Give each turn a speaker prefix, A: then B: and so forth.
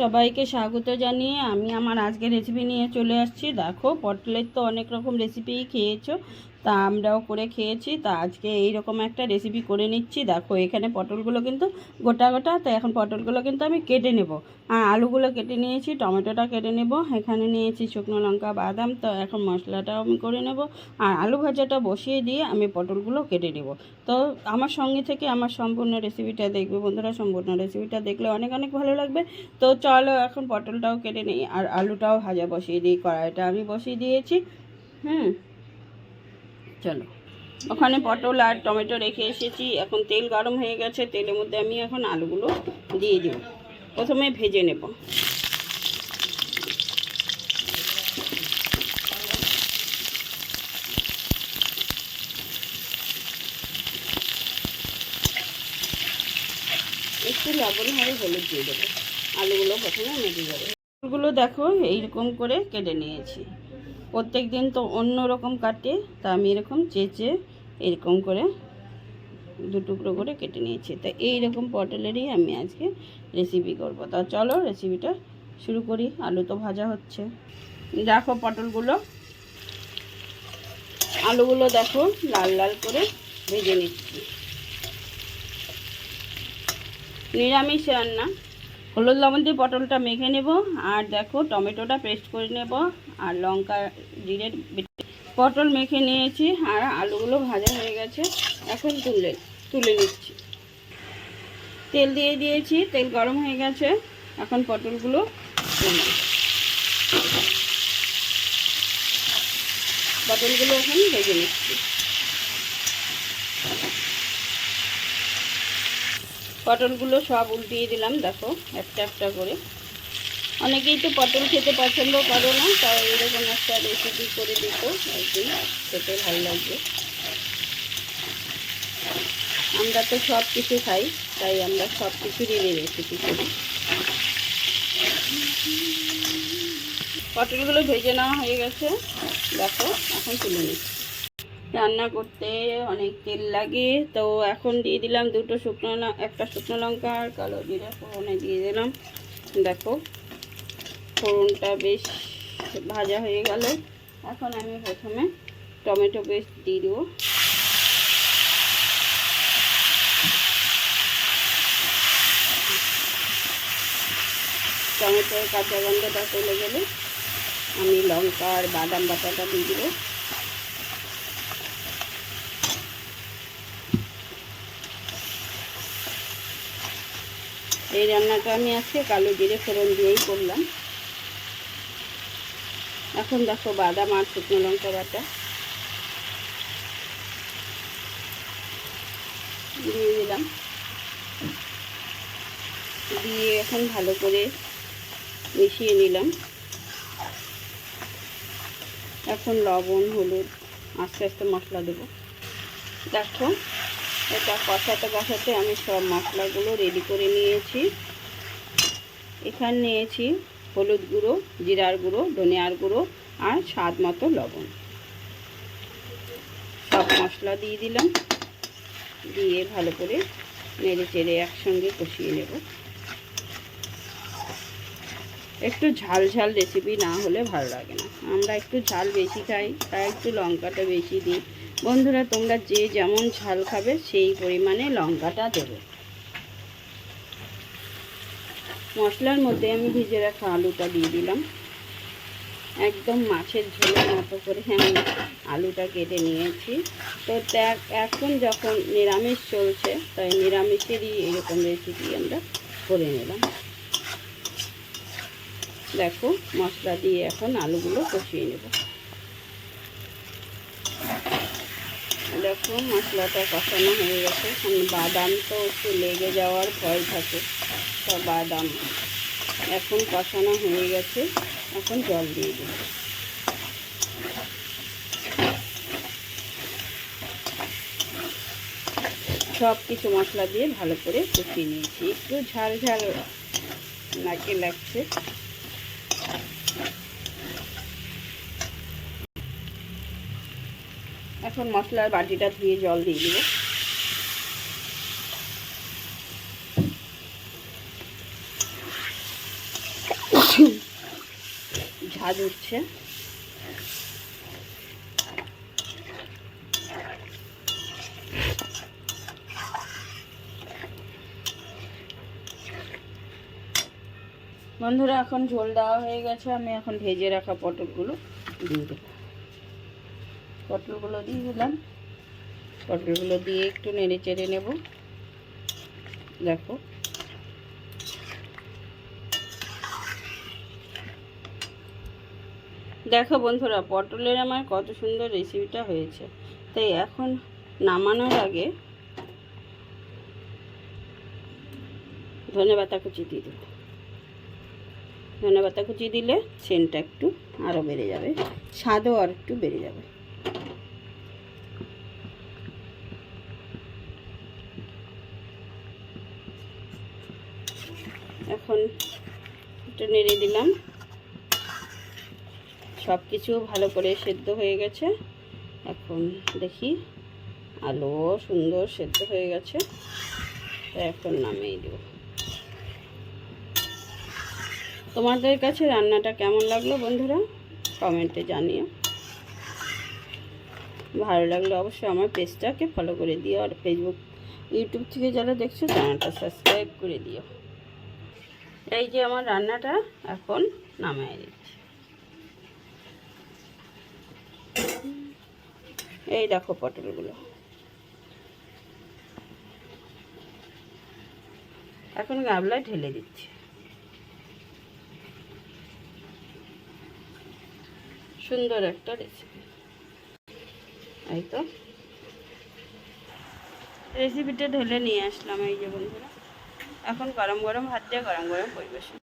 A: সবাইকে স্বাগত জানিয়ে আমি আমার আজকে রেসিপি নিয়ে চলে আসছি। দেখো, পটলের তো অনেক রকম রেসিপি খেয়েছো। তা আমরাও করে খেয়েছি। তা আজকে এই রকম একটা রেসিপি করে নিচ্ছি। দেখো, এখানে পটলগুলো কিন্তু গোটা গোটা, তো এখন পটলগুলো কিন্তু আমি কেটে নেব। আর আলুগুলো কেটে নিয়েছি, টমেটোটা কেটে নেব। এখানে নিয়েছি শুকনো লঙ্কা, বাদাম, তো এখন মশলাটাও আমি করে নেব। আর আলু ভাজাটা বসিয়ে দিয়ে আমি পটলগুলো কেটে নেব। তো আমার সঙ্গে থেকে আমার সম্পূর্ণ রেসিপিটা দেখবে বন্ধুরা। সম্পূর্ণ রেসিপিটা দেখলে অনেক অনেক ভালো লাগবে। তো চলো এখন পটলটাও কেটে নিই, আর আলুটাও ভাজা বসিয়ে দিই, কড়াইটা আমি বসিয়ে দিয়েছি। হুম। চলো। ওখানে পটল আর টমেটো রেখে এসেছি। এখন তেল গরম হয়ে গেছে, তেলের মধ্যে আমি এখন আলুগুলো দিয়ে দেব। প্রথমে ভেজে নেব। একটু লবণ হয়ে হলুদ দিয়ে দেবো। আলুগুলো প্রথমে মেটে যাবে আলুগুলো দেখো, এইরকম করে কেটে নিয়েছি। প্রত্যেক দিন তো অন্য রকম কাটে, তা আমি এরকম চেঁচে এরকম করে দু টুকরো করে কেটে নিয়েছি। তা এই রকম পটলেরই আমি আজকে রেসিপি করব। তা চলো রেসিপিটা শুরু করি, আলু তো ভাজা হচ্ছে। দেখো পটলগুলো। আলুগুলো দেখো লাল লাল করে ভেজে নিচ্ছি। নিরামিষ রান্না। হলুদ লবণ দিয়ে পটলটা মেখে নেব, আর দেখো টমেটোটা পেস্ট করে নেব, আর লঙ্কা জিরের পটল মেখে নিয়েছি, আর আলুগুলো ভাজা হয়ে গেছে, এখন তুলে তুলে নিচ্ছি তেল দিয়ে দিয়েছি, তেল গরম হয়ে গেছে, এখন পটলগুলো। পটলগুলো এখন ভেজে নিচ্ছি পটলগুলো সব উল্টিয়ে দিলাম, দেখো, একটা একটা করে। অনেকেই তো পটল খেতে পছন্দ করো না তাই এরকম একটা রেসিপি করে দিত, একদিন খেতে ভালো লাগবে। আমরা তো সব কিছু খাই, তাই আমরা সব কিছুরই রেসিপি করি। পটলগুলো ভেজে নেওয়া হয়ে গেছে, দেখো, এখন তুলে নিচ্ছি। রান্না করতে অনেক তেল লাগে। তো এখন দিয়ে দিলাম দুটো শুকনো একটা শুকনো লঙ্কা আর কালো জিরা ফোড়নে দিয়ে দিলাম। দেখো, ফোড়নটা বেশ ভাজা হয়ে গেল। এখন আমি প্রথমে টমেটো পেস্ট দিয়ে দেবো। টমেটোর কাঁচা গন্ধটা চলে গেলে আমি লঙ্কা আর বাদাম বাটাটা দিয়ে দেবো। এই রান্নাটা আমি আজকে কালো জিরে ফোড়ন দিয়েই করলাম। এখন দেখো বাদাম আর শুকনো লঙ্কা বাটা। দিয়ে দিলাম। দিয়ে এখন ভালো করে মিশিয়ে নিলাম। এখন লবণ, হলুদ, আস্তে আস্তে মশলা দেবো। দেখো এটা কষাতে কষাতে আমি সব মশলাগুলো রেডি করে নিয়েছি। এখানে নিয়েছি হলুদ গুঁড়ো, জিরার গুঁড়ো, ধনিয়ার গুঁড়ো আর স্বাদ মতো লবণ। সব মশলা দিয়ে দিলাম। দিয়ে ভালো করে নেড়ে চেড়ে একসঙ্গে কষিয়ে নেব। একটু ঝাল ঝাল রেসিপি না হলে ভালো লাগে না। আমরা একটু ঝাল বেশি খাই, তাই একটু লঙ্কাটা বেশি দিই। বন্ধুরা, তোমরা যে যেমন ঝাল খাবে, সেই পরিমাণে লঙ্কাটা দেবে। মশলার মধ্যে আমি ভিজে রাখা আলুটা দিয়ে দিলাম। একদম মাছের ঝোলের মতো করে আমি আলুটা কেটে নিয়েছি। তো এখন যখন নিরামিষ চলছে, তাই নিরামিষেরই এরকম রেসিপি আমরা করে নিলাম। দেখো, মশলা দিয়ে এখন আলুগুলো কষিয়ে নেব। দেখো মশলাটা কষানো হয়ে গেছে। বাদাম তো একটু লেগে যাওয়ার ভয় থাকে, তো বাদাম। এখন কষানো হয়ে গেছে, এখন জল দিয়ে দেব। সব কিছু মশলা দিয়ে ভালো করে কষিয়ে নিয়েছি। একটু ঝাল ঝাল নাকে লাগছে। এখন মশলার বাটিটা ধুয়ে জল দিয়ে দেবো। ভাত উঠছে। বন্ধুরা, এখন ঝোল দেওয়া হয়ে গেছে। আমি এখন ভেজে রাখা পটলগুলো দিয়ে দেব। পটলগুলো দিয়ে দিলাম। পটলগুলো দিয়ে একটু নেড়ে চেড়ে নেব। দেখো। দেখো বন্ধুরা, পটলের আমার কত সুন্দর রেসিপিটা হয়েছে। তাই এখন নামানোর আগে ধনে পাতা কুচি দিয়ে দেবো। ধনে পাতা কুচি দিলে সেন্টটা একটু আরও বেড়ে যাবে, স্বাদও আর একটু বেড়ে যাবে। এখন একটু নেড়ে দিলাম। সব কিছু ভালো করে সেদ্ধ হয়ে গেছে। এখন দেখি আলুও সুন্দর সেদ্ধ হয়ে গেছে। এখন নামিয়ে দেব। তোমাদের কাছে রান্নাটা কেমন লাগল বন্ধুরা? কমেন্টে জানিও। ভালো লাগলে অবশ্যই আমার পেজটাকে ফলো করে দিও আর ফেসবুক ইউটিউব থেকে যারা দেখছ, চ্যানেলটা সাবস্ক্রাইব করে দিও। এই যে আমার রান্নাটা এখন নামিয়ে দিচ্ছি। এই দেখো পটলগুলো। এখন গামলায় ঢেলে দিচ্ছি। সুন্দর একটা রেসিপি এই তো। রেসিপিটা ঢেলে নিয়ে আসলাম এই যে বন্ধুরা। এখন গরম গরম ভাত দিয়ে গরম গরম পরিবেশন।